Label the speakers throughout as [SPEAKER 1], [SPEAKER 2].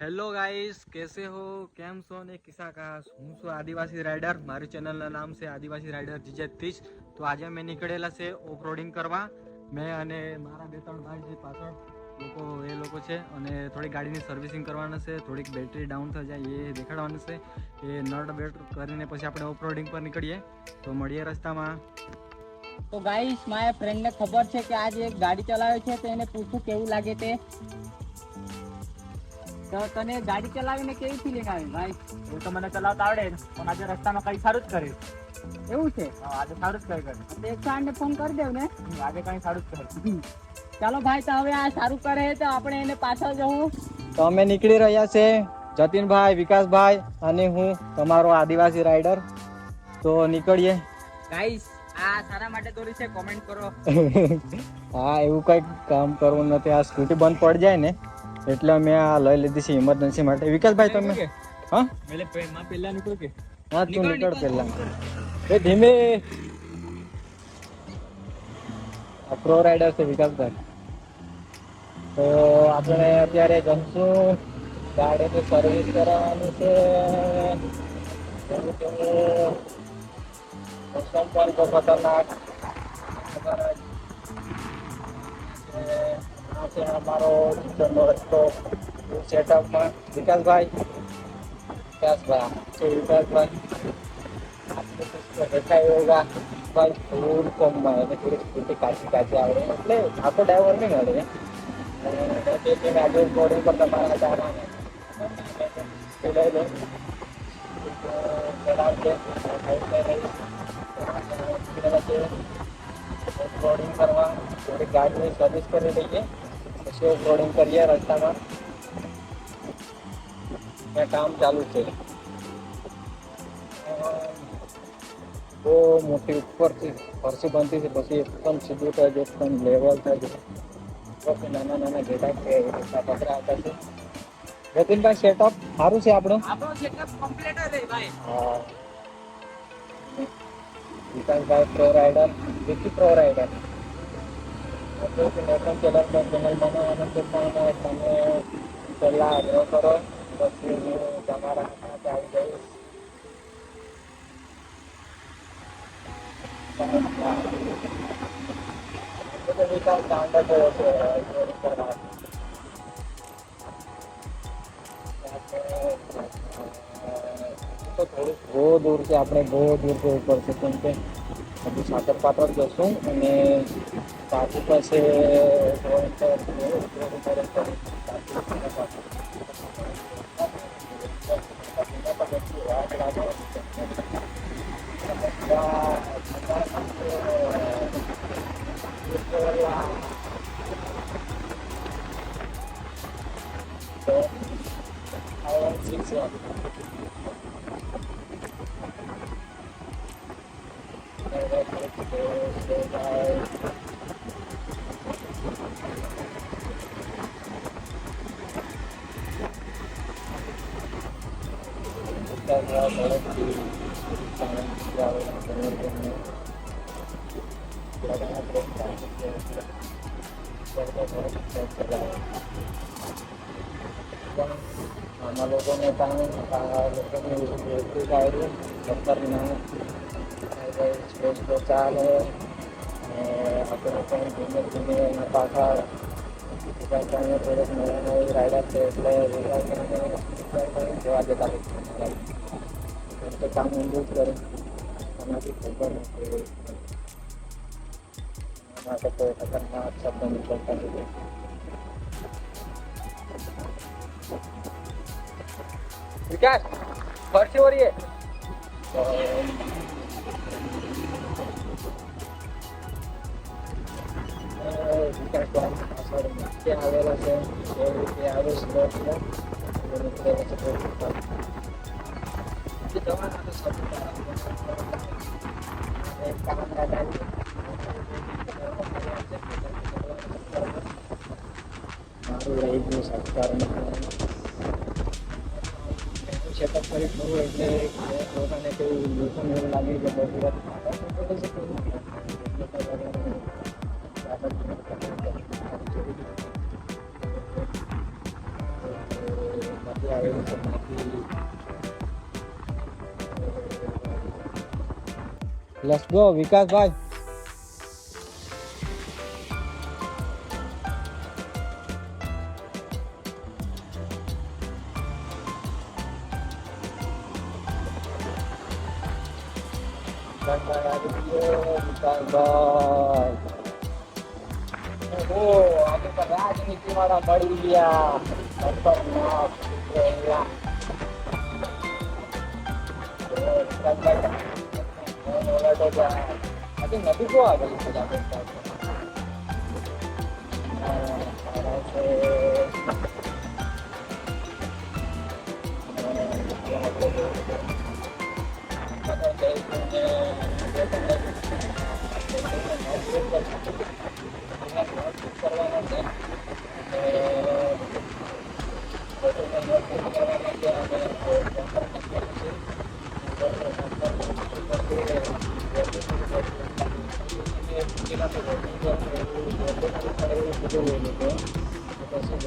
[SPEAKER 1] Hello guys કેસે હો કેમ છો ને કિસ્સા કહા હું છું આદિવાસી રાઇડર મારી ચેનલના નામ છે આદિવાસી રાઇડર જીજે ત્રીસ તો આજે મેં નીકળેલા છે ઓફ રોડિંગ કરવા મેં અને મારા બે ત્રણ ભાઈ છે પાછળ લોકો એ લોકો છે અને થોડી ગાડીની સર્વિસિંગ કરવાના છે થોડીક બેટરી ડાઉન થઈ જાય એ દેખાડવાનું છે એ નટ બેટ કરીને પછી આપણે ઓફ રોડિંગ પર નીકળીએ તો મળીએ રસ્તામાં
[SPEAKER 2] તો ગાઈસ મારા ફ્રેન્ડને ખબર છે કે આજે એક ગાડી ચલાવે છે તો એને પૂછું કેવું લાગે તે? તો તને ગાડી ચલાવીને કેવી ફિલિંગ આવી ભાઈ?
[SPEAKER 3] એવું તો મને ચલાવતા આવડે પણ આજે રસ્તામાં કઈ સારું જ કર્યું.
[SPEAKER 2] એવું છે?
[SPEAKER 3] આજે સારું જ કઈ કર્યું.
[SPEAKER 2] એક સાંજને ફોન કરી દેવ ને.
[SPEAKER 3] આજે કઈ સારું જ કર્યું.
[SPEAKER 2] ચાલો ભાઈ તો હવે આ સારું કરે તો આપણે એને પાછળ જવું.
[SPEAKER 1] તો અમે નીકળી રહ્યા છે જતીનભાઈ વિકાસભાઈ અને હું તમારો આદિવાસી રાઇડર તો નીકળીએ.
[SPEAKER 2] ગાઈસ આ સારા માટે દોરી છે કોમેન્ટ કરો.
[SPEAKER 1] હા એવું કંઈક કામ કરવું નથી આ સ્કૂટી બંધ પડી જાય ને. એટલે અમે આ લઈ લીધી છે ઇમરજન્સી માટે. વિકાસભાઈ તમે? હા?
[SPEAKER 3] કે?
[SPEAKER 1] હા તું નીકળ પેલા. એ ધીમે. પ્રો રાઇડર છે વિકાસભાઈ. તો આપણે અત્યારે જમશું. ગાડીની સર્વિસ કરાવવાની છે. મોસમ પણ બહુ ખતરનાક. આ છે અમારો ચિત્રનો રસ્તો સેટઅપમાં વિકાસભાઈ વિકાસભાઈ છે વિકાસભાઈ રખાઈ હોગા ભાઈ થોડું કોમમાં એટલે થોડી સ્કૂટી કાચી કાચી આવડે એટલે આખો ડ્રાઈવર નહીં મળે અને તે ટીમ આજે બોર્ડિંગ પર તમારા જાણવાને ચલાવશે બોર્ડિંગ કરવા થોડી ગાડીની સર્વિસ કરી લઈએ પછી બોર્ડિંગ કરીએ રસ્તામાં. ત્યાં કામ ચાલુ છે. બહુ મોટી ઉપરથી ફરસી બનતી છે પછી એકદમ સીધું થાય છે એકદમ લેવલ થાય છે. પછી નાના નાના ઘેટા છે રીતના પકડા આવતા છે. જતીનભાઈ સેટઅપ સારું છે આપણું?
[SPEAKER 2] આપણો સેટઅપ કમ્પ્લીટ જ ભાઈ.
[SPEAKER 1] હા. વિકાસભાઈ pro rider Vicky pro rider આપણે નેશન ચેનલ પર ચેનલ બનાવવાનું છે પણ તમે પહેલાં આગ્રહ કરો પછી હું તમારા સાથે આવી જઈશ બધો વિકાસ ચાંદા થયો છે તો થોડુંક બહુ દૂર છે આપણે બહુ દૂર જવું પડશે કેમ કે હજુ સાકર પાત્ર જશું અને Bago pa Thank you. આના લોકોને પણ લોકોની આવ્યું સત્તરના સ્પેસ તો ચાલે આપણે પણ ધીમે ધીમે એના પાછળ વિકાસભાઈને થોડોક નવા નવી રાઇડર છે એટલે વિકાસભાઈને જોવા હોય તો કામ ઊંધું જ કરે આનાથી ખબર નથી એના માટે કોઈ ખતરનાક શબ્દ નીકળતા નથી
[SPEAKER 2] વિકાસ ફરતી વળીએ
[SPEAKER 1] ત્યાં આવેલા છે એ રીતે આવે સ્લોટમાં મારું ગયું સંસ્કાર ચેકઅપ કરી એટલે લોકોને કેવું લોકોને એવું લાગે કે બધી લેટ્સ ગો વિકાસભાઈ ઓહો, આજે તો રાજનીતિવાળા મળી ગયા. ખતરનાક એવા. ઓહ, વિકાસભાઈ. ઓલા તો ત્યાં- આજે નદી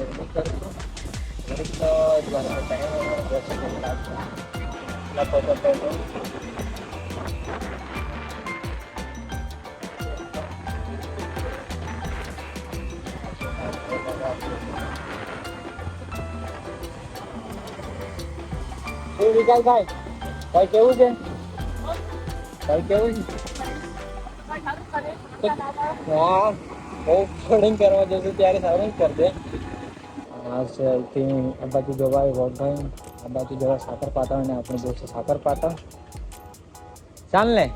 [SPEAKER 1] બહુ આવેલી છે આપણે ત્યાં. હા, સારા છે. શું વિકાસભાઈ ભાઈ કેવું છે ભાઈ કેવું છે હા બહુ ફોડિંગ કરવા જશું ત્યારે સારું જ કરજે હા છે અહીંથી આ બાજુ જવાય વોટભાઈ આ બાજુ જવાય સાકરપાટા અને આપણે જોઈશું સાકરપાટા ચાલ ને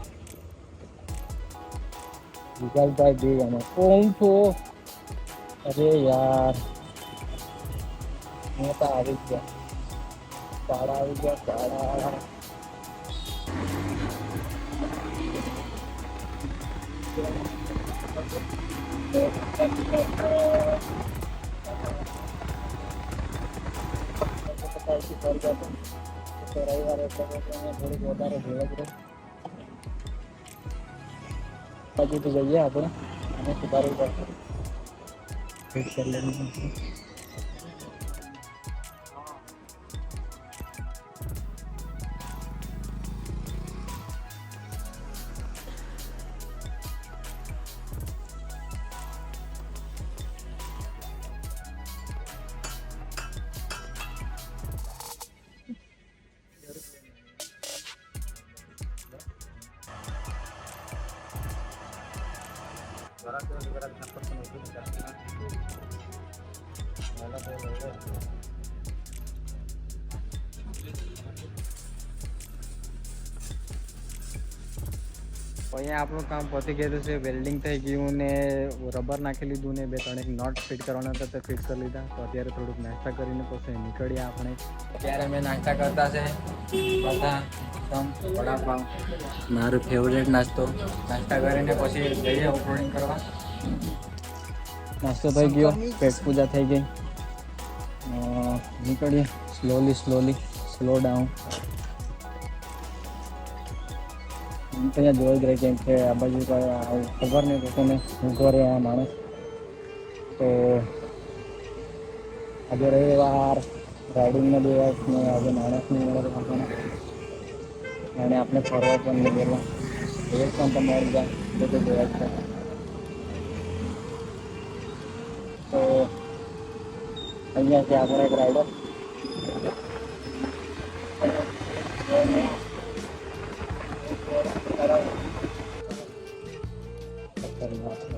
[SPEAKER 1] વિકાસભાઈ બે અને ઓમ છો અરે યાર હું તો આવી જ ગયા કાળા આવી ગયા કાળા રવિવારે થોડીક વધારે ભેળ રહે. બાજુ તો જઈએ આપણે. અને સુધારવું પડશે અહીંયા આપણું કામ પતી ગયેલું છે. વેલ્ડિંગ થઈ ગયું ને રબર નાખી લીધું ને બે ત્રણ એક નોટ ફિટ કરવાના હતા, તે ફિટ કરી લીધા. તો અત્યારે થોડુંક નાસ્તા કરીને પછી નીકળીએ આપણે. અત્યારે અમે નાસ્તા કરતા છે. બધા એકદમ વડાપાવ. મારું ફેવરેટ નાસ્તો. નાસ્તા કરીને પછી જઈએ ઓફરોડિંગ કરવા. નાસ્તો થઈ ગયો. પેટ પૂજા થઈ ગઈ. નીકળીએ સ્લોલી સ્લોલી સ્લો ડાઉન અહીંયા જોઈ જ રહી કેમ કે આ બાજુ ખબર નહીં લોકોને કોને ઊભો રહે આ માણસ. તો આજે રવિવાર રાઇડિંગનો દિવસ ને આજે માણસની મળે આપણને. અને આપણે ફરવા પણ નહીં ગયેલા. એક પણ તમે મળી જાય, બધું જોયા છે તો અહીંયા છે આપણે એક રાઇડર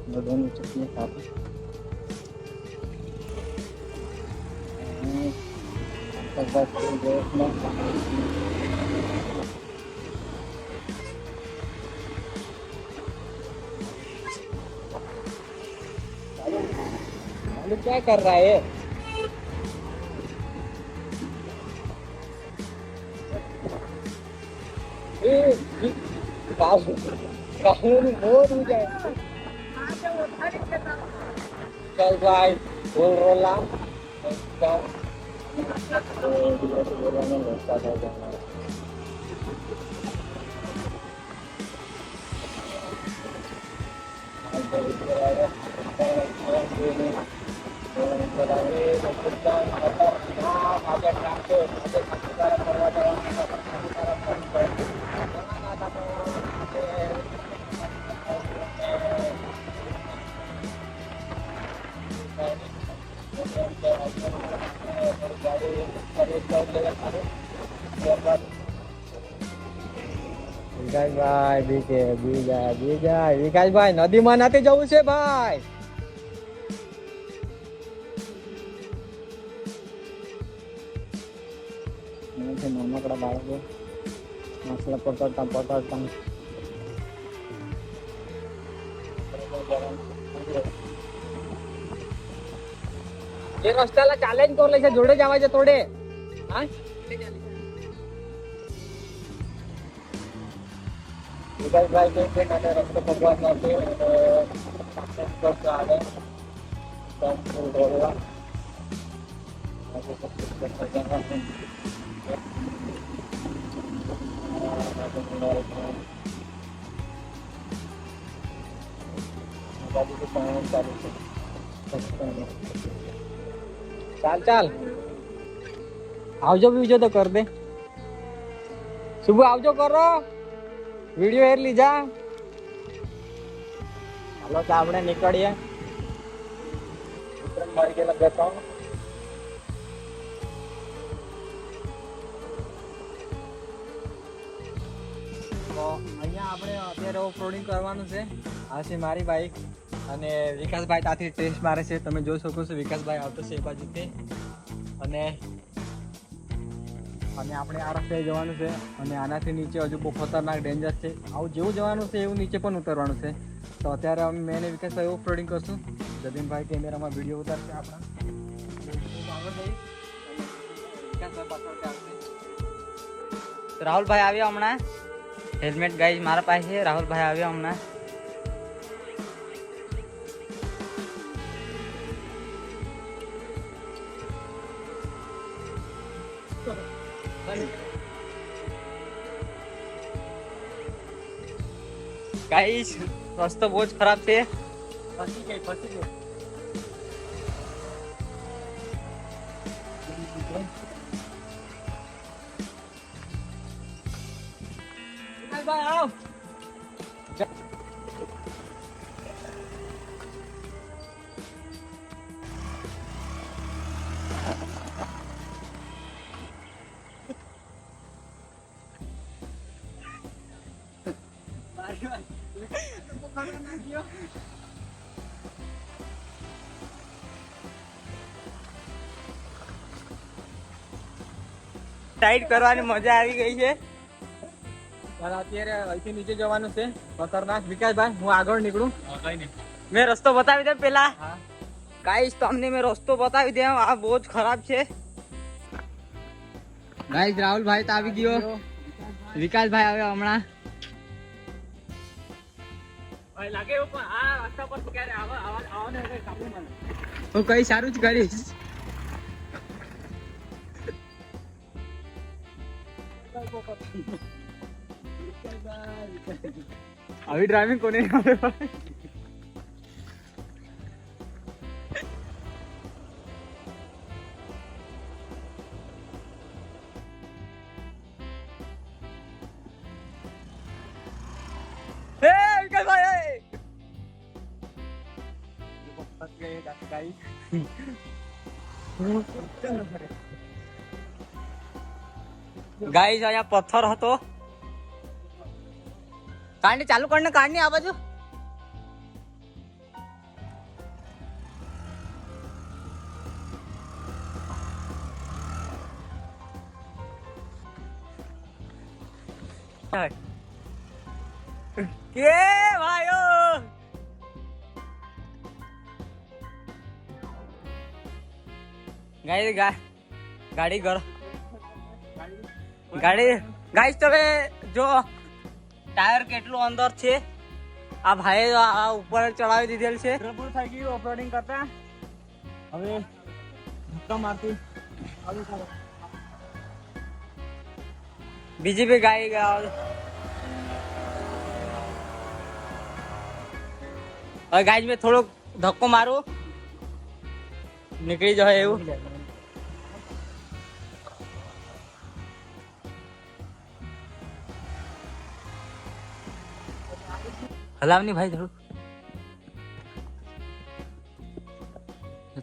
[SPEAKER 1] બધાની ચટણી ખાતું क्या कर रहा है काहू काहू मोर हो जाए चल भाई बोल रोला વિકાસભાઈ બીકે બીજા બીજા. વિકાસભાઈ નદીમાં નથી જવું છે ભાઈ. નાનકડા બાળકો. માછલા પકડતા. એ રસ્તાલા ચેલેન્જ કોર લે છે જોડે જવા છે થોડે હા? વિકાસભાઈ કે આવે ચાલ ચાલ. આવજો, બીજો તો કર દે. શુભ, આવજો કરો. વીડિયો એર લીધા. હાલો, તો આપણે નીકળીએ. અહીંયા આપણે અત્યારે ઓફરોડિંગ કરવાનું છે. આ છે મારી બાઈક અને વિકાસભાઈ ત્યાંથી ટેસ્ટ મારે છે, તમે જોઈ શકો છો, વિકાસભાઈ આવતો છે એ બાજુથી અને અને આપણે આ રસ્તે જવાનું છે, અને આનાથી નીચે હજુ બહુ ખતરનાક ડેન્જર છે. આવું જેવું જવાનું છે, એવું નીચે પણ ઉતરવાનું છે. તો અત્યારે અમે મેં અને વિકાસભાઈ ઓફ રોડિંગ કરશું. જતીનભાઈ કેમેરામાં વીડિયો ઉતારશે આપણા.
[SPEAKER 2] રાહુલભાઈ આવ્યા હમણાં. હેલ્મેટ ગાઈઝ મારા પાસે છે. રાહુલભાઈ આવ્યા હમણાં. ગાઈસ રસ્તો બહુ જ ખરાબ છે.
[SPEAKER 1] ફસી ગઈ ફસી ગઈ. વિકાસભાઈ આવ.
[SPEAKER 2] ટાઈટ કરવાની મજા આવી ગઈ છે.
[SPEAKER 1] ચાલ અત્યારે અહીંથી નીચે જવાનું છે. ખતરનાક. વિકાસભાઈ હું આગળ નીકળું.
[SPEAKER 2] મેં રસ્તો બતાવી દે પેલા.
[SPEAKER 1] હા.
[SPEAKER 2] ગાઈસ તમને મેં રસ્તો બતાવી દે. આ બહુ જ ખરાબ છે. ગાઈસ રાહુલભાઈ તો આવી ગયો. વિકાસભાઈ આવ્યો હમણાં.
[SPEAKER 3] લાગે એવું પણ આ રસ્તા પર ક્યારે આવા આવા આવવાને કઈ કામનું મને.
[SPEAKER 2] હું કઈ સારું જ કરીશ.
[SPEAKER 1] આવી ડ્રાઇવિંગ કોને? આવડે ભાઈ
[SPEAKER 2] ગાઈસ, અહીંયા પથ્થર હતો. કાંડી ચાલુ કરીને કાઢની આ બાજુ. કે ભાઈઓ? ગાડી ગાડી ગર ગાડી ગાઈસ તમે જો ટાયર કેટલું અંદર છે? આ ભાઈ આ ઉપર ચડાવી દીધેલ છે.
[SPEAKER 1] પૂરું થઈ ગયું ઓફરોડિંગ કરતા. હવે ધક્કા મારતી.
[SPEAKER 2] બીજી બી ગાઈ ગયા હવે ગાઈસ મેં થોડોક ધક્કો મારું. નીકળી જાય એવું. હલાવની ભાઈ થોડું.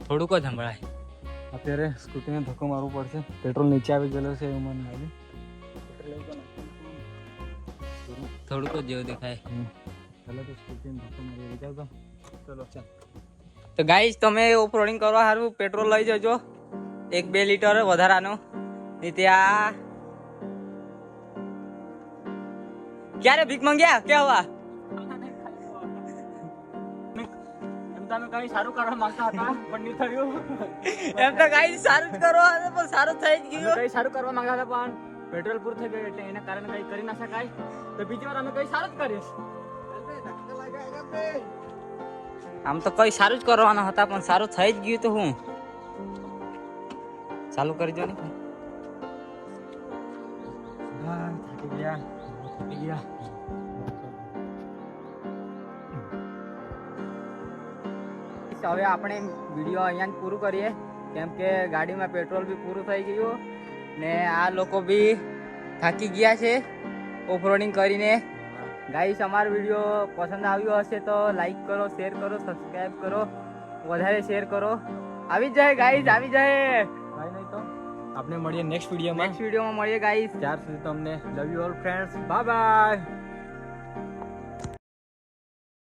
[SPEAKER 2] થોડુંક જ સંભળાય.
[SPEAKER 1] અત્યારે સ્કૂટીને ધક્કો મારવો પડશે. પેટ્રોલ નીચે આવી ગયેલો છે એવું મને લાગે.
[SPEAKER 2] થોડુંક જ જેવું દેખાય.
[SPEAKER 1] ચાલો તો સ્કૂટીને ધક્કો મારી વિચાર તો. ચલો ચાલ.
[SPEAKER 2] તો ગાઈસ તમે ઓફરોડિંગ કરવા સારું પેટ્રોલ લઈ જજો. એક બે લીટર વધારાનું. નહીં ત્યાં ક્યારે ભીખ માંગ્યા? કે
[SPEAKER 3] તમે કઈ સારું કરવા માંગતા હતા? પણ નહીં થયું.
[SPEAKER 2] એમ તો કઈ સારું જ કરવા હતા પણ સારું થઈ જ ગયું.
[SPEAKER 3] કઈ સારું કરવા માંગતા હતા પણ પેટ્રોલ પૂરું થઈ ગયું એટલે એના કારણે કઈ કરી ના શકાય. તો બીજી વાર અમે કઈ સારું જ કરીશ.
[SPEAKER 2] આમ તો કઈ સારું જ કરવાના હતા પણ સારું થઈ જ ગયું તો હું? ચાલુ કરી દો ને.
[SPEAKER 1] હા થાકી ગયા. થાકી ગયા.
[SPEAKER 2] હવે આપણે વીડિયો અહીંયા પૂરું કરીએ. કેમ કે ગાડીમાં પેટ્રોલ બી પૂરું થઈ ગયું ને આ લોકો બી થાકી ગયા છે ઓફરોડિંગ કરીને. ગાઈસ અમારો વીડિયો પસંદ આવ્યો હશે તો લાઈક કરો શેર કરો સબસ્ક્રાઈબ કરો વધારે શેર કરો. આવી જ જાય ગાઈસ આવી જાય.
[SPEAKER 1] નહીં તો આપણે મળીએ નેક્સ્ટ વિડીયોમાં.
[SPEAKER 2] નેક્સ્ટ વિડીયોમાં મળીએ ગાઈસ.
[SPEAKER 1] ત્યાર સુધી તમને love you all friends bye bye